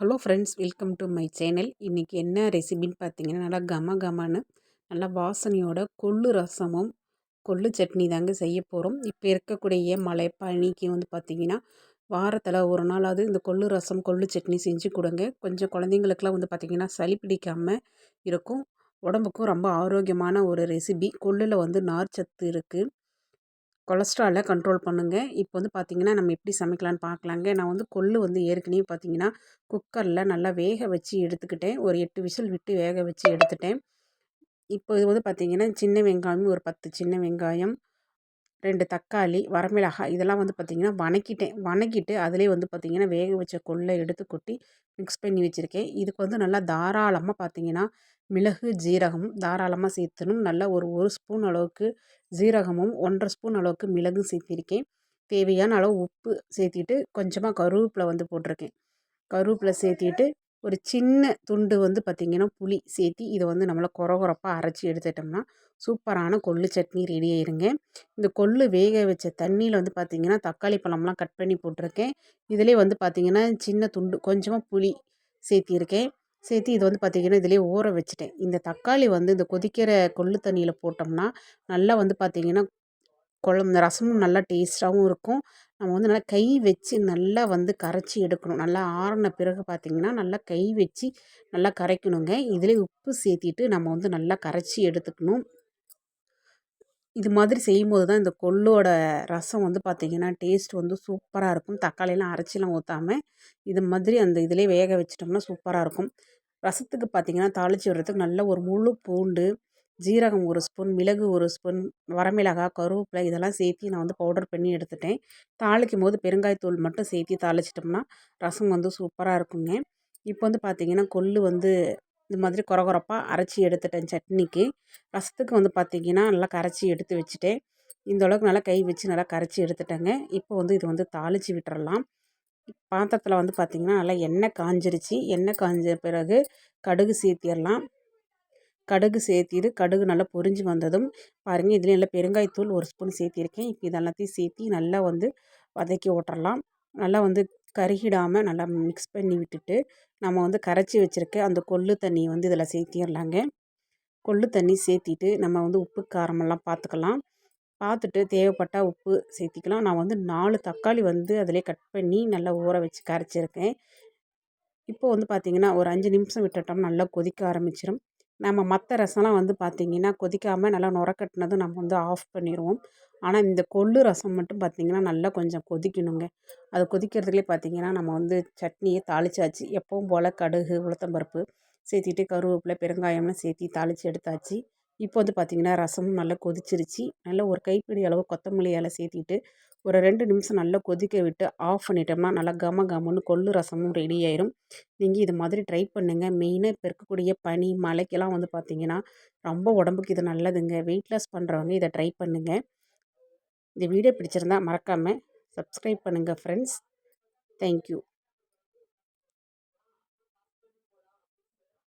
Hello friends welcome to my channel. இன்றைக்கி என்ன ரெசிபின்னு பார்த்தீங்கன்னா நல்லா கம கமான்னு நல்லா வாசனையோட கொள்ளு ரசமும் கொள்ளு சட்னி தாங்க செய்ய போகிறோம் இப்போ இருக்கக்கூடிய மழை பனிக்கு வந்து பார்த்திங்கன்னா வாரத்தில் ஒரு நாளாவது இந்த கொள்ளு ரசம் கொள்ளு சட்னி செஞ்சு கொடுங்க. கொஞ்சம் குழந்தைங்களுக்குலாம் வந்து பார்த்திங்கன்னா சளி பிடிக்காமல் இருக்கும். உடம்புக்கும் ரொம்ப ஆரோக்கியமான ஒரு ரெசிபி. கொள்ளில் வந்து நார் சத்து இருக்குது கொலஸ்ட்ராலை கண்ட்ரோல் பண்ணுங்கள் இப்போ வந்து பார்த்திங்கன்னா நம்ம எப்படி சமைக்கலான்னு பார்க்கலாங்க. நான் வந்து கொள்ளு வந்து ஏற்கனவே பார்த்திங்கன்னா குக்கரில் நல்லா வேக வச்சு எடுத்துக்கிட்டேன். ஒரு எட்டு விசில் விட்டு வேக வச்சு எடுத்துட்டேன். இப்போ இது வந்து பார்த்திங்கன்னா சின்ன வெங்காயம் ஒரு பத்து சின்ன வெங்காயம் ரெண்டு தக்காளி வரமிளகாய் இதெல்லாம் வந்து பார்த்திங்கன்னா வணக்கிட்டேன். வணக்கிட்டு அதிலே வந்து பார்த்திங்கன்னா வேக வச்ச கொள்ளை எடுத்து கொட்டி மிக்ஸ் பண்ணி வச்சுருக்கேன். இதுக்கு வந்து நல்லா தாராளமாக பார்த்திங்கன்னா மிளகு ஜீரகம் தாராளமாக சேர்த்தணும். நல்லா ஒரு ஒரு ஸ்பூன் அளவுக்கு ஜீரகமும் ஒன்றரை ஸ்பூன் அளவுக்கு மிளகும் சேர்த்திருக்கேன். தேவையான அளவு உப்பு சேர்த்திட்டு கொஞ்சமாக கருவேப்பிலை வந்து போட்டிருக்கேன். கருவேப்பிலை சேர்த்திட்டு ஒரு சின்ன துண்டு வந்து பார்த்திங்கன்னா புளி சேர்த்தி இதை வந்து நம்மளை குறகுறப்பாக அரைச்சி எடுத்துட்டோம்னா சூப்பரான கொள்ளு சட்னி ரெடி ஆயிருங்க. இந்த கொள்ளு வேக வச்ச தண்ணியில் வந்து பார்த்திங்கன்னா தக்காளி பழம்லாம் கட் பண்ணி போட்டிருக்கேன். இதிலே வந்து பார்த்திங்கன்னா சின்ன துண்டு கொஞ்சமாக புளி சேர்த்திருக்கேன். சேர்த்து இது வந்து பார்த்திங்கன்னா இதிலே ஊற வச்சுட்டேன். இந்த தக்காளி வந்து இந்த கொதிக்கிற கொள்ளு தண்ணியில் போட்டோம்னா நல்லா வந்து பார்த்திங்கன்னா குழம்பு ரசமும் நல்லா டேஸ்ட்டாகவும் இருக்கும். நம்ம வந்து நல்லா கை வச்சு நல்லா வந்து கரைச்சி எடுக்கணும். நல்லா ஆறின பிறகு பார்த்திங்கன்னா நல்லா கை வச்சு நல்லா கரைக்கணுங்க. இதிலே உப்பு சேர்த்திட்டு நம்ம வந்து நல்லா கரைச்சி எடுத்துக்கணும். இது மாதிரி செய்யும்போது தான் இந்த கொள்ளோட ரசம் வந்து பார்த்திங்கன்னா டேஸ்ட் வந்து சூப்பராக இருக்கும். தக்காளியெல்லாம் அரைச்சிலாம் ஊற்றாமல் இது மாதிரி அந்த இதிலே வேக வச்சிட்டோம்னா சூப்பராக இருக்கும். ரசத்துக்கு பார்த்திங்கன்னா தாளித்து விடுறதுக்கு நல்ல ஒரு முழு பூண்டு ஜீரகம் ஒரு ஸ்பூன் மிளகு ஒரு ஸ்பூன் வரமிளகாய் கருவேப்பிலை இதெல்லாம் சேர்த்து நான் வந்து பவுடர் பண்ணி எடுத்துட்டேன். தாளிக்கும் போது பெருங்காயத்தூள் மட்டும் சேர்த்து தாளிச்சிட்டோம்னா ரசம் வந்து சூப்பராக இருக்குங்க. இப்போ வந்து பார்த்திங்கன்னா கொள்ளு வந்து இந்த மாதிரி குறகுறப்பாக அரைச்சி எடுத்துட்டேன் சட்னிக்கு. ரசத்துக்கு வந்து பார்த்திங்கன்னா நல்லா கரைச்சி எடுத்து வச்சுட்டேன். இந்த அளவுக்கு நல்லா கை வச்சு நல்லா கரைச்சி எடுத்துட்டேங்க. இப்போ வந்து இது வந்து தாளித்து விட்டுறலாம். பாத்திரத்தில் வந்து பார்த்திங்கன்னா நல்லா எண்ணெய் காஞ்சிருச்சு. எண்ணெய் காஞ்ச பிறகு கடுகு சேர்த்திடலாம். கடுகு சேர்த்திட்டு கடுகு நல்லா பொரிஞ்சு வந்ததும் பாருங்கள் இதில் நல்லா பெருங்காயத்தூள் ஒரு ஸ்பூன் சேர்த்திருக்கேன். இப்போ இதெல்லாத்தையும் சேர்த்தி நல்லா வந்து வதக்கி ஓட்டுறலாம். நல்லா வந்து கருகிடாமல் நல்லா மிக்ஸ் பண்ணி விட்டுட்டு நம்ம வந்து கரைச்சி வச்சுருக்க அந்த கொள்ளு தண்ணியை வந்து இதில் சேர்த்திடலாங்க கொள்ளு தண்ணி சேர்த்திட்டு நம்ம வந்து உப்பு காரமெல்லாம் பார்த்துக்கலாம் பார்த்துட்டு தேவைப்பட்டால் உப்பு சேர்த்திக்கலாம். நான் வந்து நாலு தக்காளி வந்து அதிலே கட் பண்ணி நல்லா ஊற வச்சு கரைச்சிருக்கேன். இப்போ வந்து பார்த்திங்கன்னா ஒரு அஞ்சு நிமிஷம் விட்டுட்டோம் நல்லா கொதிக்க ஆரம்பிச்சிடும் நம்ம மற்ற ரசம்லாம் வந்து பார்த்திங்கன்னா கொதிக்காமல் நல்லா நுரக்கட்டினதும் நம்ம வந்து ஆஃப் பண்ணிடுவோம் ஆனால் இந்த கொள்ளு ரசம் மட்டும் பார்த்திங்கன்னா நல்லா கொஞ்சம் கொதிக்கணுங்க. அது கொதிக்கிறதுலே பார்த்திங்கன்னா நம்ம வந்து சட்னியை தாளிச்சாச்சு. எப்பவும் போல் கடுகு உளுத்தம்பருப்பு சேர்த்திட்டு கருவேப்பிலை பெருங்காயம்லாம் சேர்த்தி தாளித்து எடுத்தாச்சு. இப்போ வந்து பார்த்திங்கன்னா ரசமும் நல்லா கொதிச்சிருச்சு. நல்லா ஒரு கைப்பிடி அளவு கொத்தமல்லியால் சேர்த்திட்டு ஒரு ரெண்டு நிமிஷம் நல்லா கொதிக்க விட்டு ஆஃப் பண்ணிட்டோம்னா நல்லா கம கமன்னு கொள்ளு ரசமும் ரெடி ஆயிரும். நீங்கள் இது மாதிரி ட்ரை பண்ணுங்கள் மெயினாக இப்போ இருக்கக்கூடிய பனி மழைக்கெல்லாம் வந்து பார்த்திங்கன்னா ரொம்ப உடம்புக்கு இது நல்லதுங்க. வெயிட் லாஸ் பண்ணுறவங்க இதை ட்ரை பண்ணுங்கள் இந்த வீடியோ பிடிச்சிருந்தா மறக்காமல் சப்ஸ்கிரைப் பண்ணுங்கள் ஃப்ரெண்ட்ஸ் தேங்க்யூ